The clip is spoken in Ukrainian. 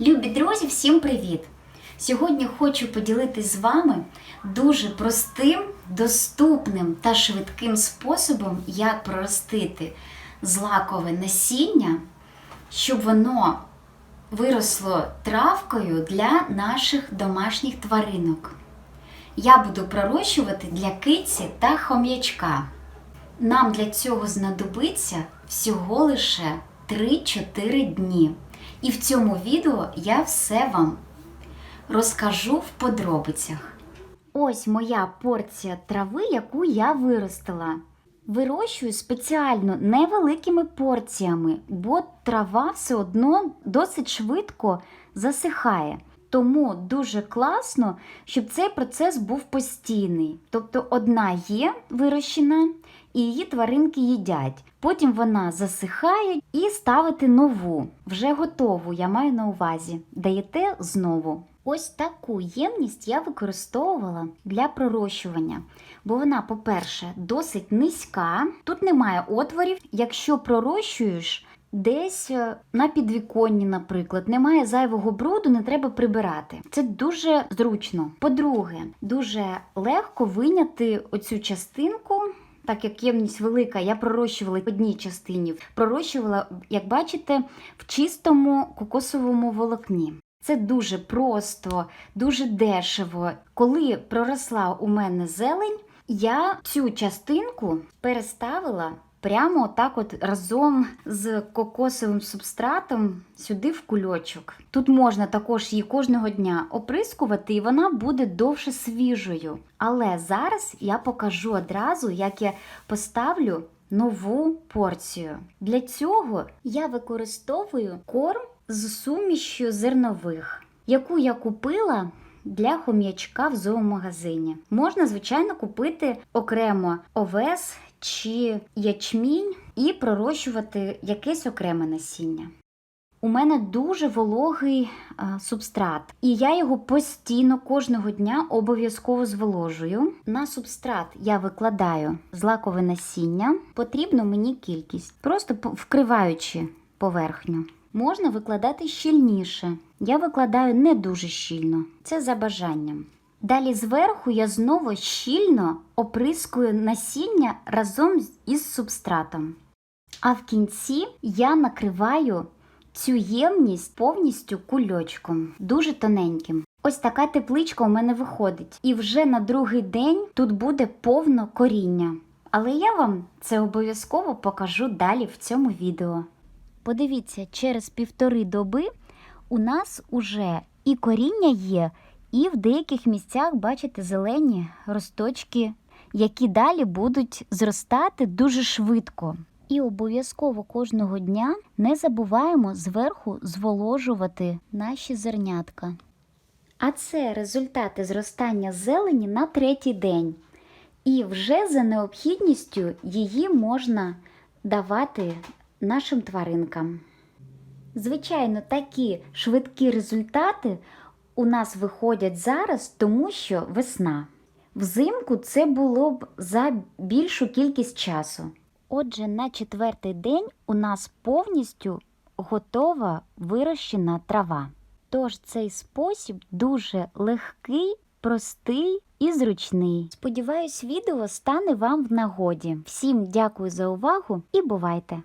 Любі друзі, всім привіт! Сьогодні хочу поділитись з вами дуже простим, доступним та швидким способом, як проростити злакове насіння, щоб воно виросло травкою для наших домашніх тваринок. Я буду пророщувати для киці та хом'ячка. Нам для цього знадобиться всього лише 3-4 дні. І в цьому відео я все вам розкажу в подробицях. Ось моя порція трави, яку я виростила. Вирощую спеціально невеликими порціями, бо трава все одно досить швидко засихає. Тому дуже класно, щоб цей процес був постійний. Тобто одна є вирощена, і її тваринки їдять. Потім вона засихає і ставити нову, вже готову, я маю на увазі. Даєте знову. Ось таку ємність я використовувала для пророщування, бо вона, по-перше, досить низька, тут немає отворів. Якщо пророщуєш десь е, на підвіконні, наприклад, немає зайвого бруду, не треба прибирати. Це дуже зручно. По-друге, дуже легко виняти оцю частинку. Так як ємність велика, я пророщувала в одній частині, пророщувала, як бачите, в чистому кокосовому волокні. Це дуже просто, дуже дешево. Коли проросла у мене зелень, я цю частинку переставила прямо отак от разом з кокосовим субстратом сюди в кульочок. Тут можна також її кожного дня оприскувати, і вона буде довше свіжою. Але зараз я покажу одразу, як я поставлю нову порцію. Для цього я використовую корм з сумішю зернових, яку я купила для хом'ячка в зоомагазині. Можна, звичайно, купити окремо овес чи ячмінь і пророщувати якесь окреме насіння. У мене дуже вологий а, субстрат, і я його постійно кожного дня обов'язково зволожую. На субстрат я викладаю злакове насіння, потрібно мені кількість, просто вкриваючи поверхню. Можна викладати щільніше. Я викладаю не дуже щільно, це за бажанням. Далі зверху я знову щільно оприскую насіння разом із субстратом. А в кінці я накриваю цю ємність повністю кульочком, дуже тоненьким. Ось така тепличка у мене виходить. І вже на другий день тут буде повно коріння. Але я вам це обов'язково покажу далі в цьому відео. Подивіться, через півтори доби у нас уже і коріння є, і в деяких місцях, бачите, зелені росточки, які далі будуть зростати дуже швидко. І обов'язково кожного дня не забуваємо зверху зволожувати наші зернятка. А це результати зростання зелені на третій день. І вже за необхідністю її можна давати нашим тваринкам. Звичайно, такі швидкі результати у нас виходять зараз, тому що весна. Взимку це було б за більшу кількість часу. Отже, на четвертий день у нас повністю готова вирощена трава. Тож цей спосіб дуже легкий, простий і зручний. Сподіваюсь, відео стане вам в нагоді. Всім дякую за увагу і бувайте!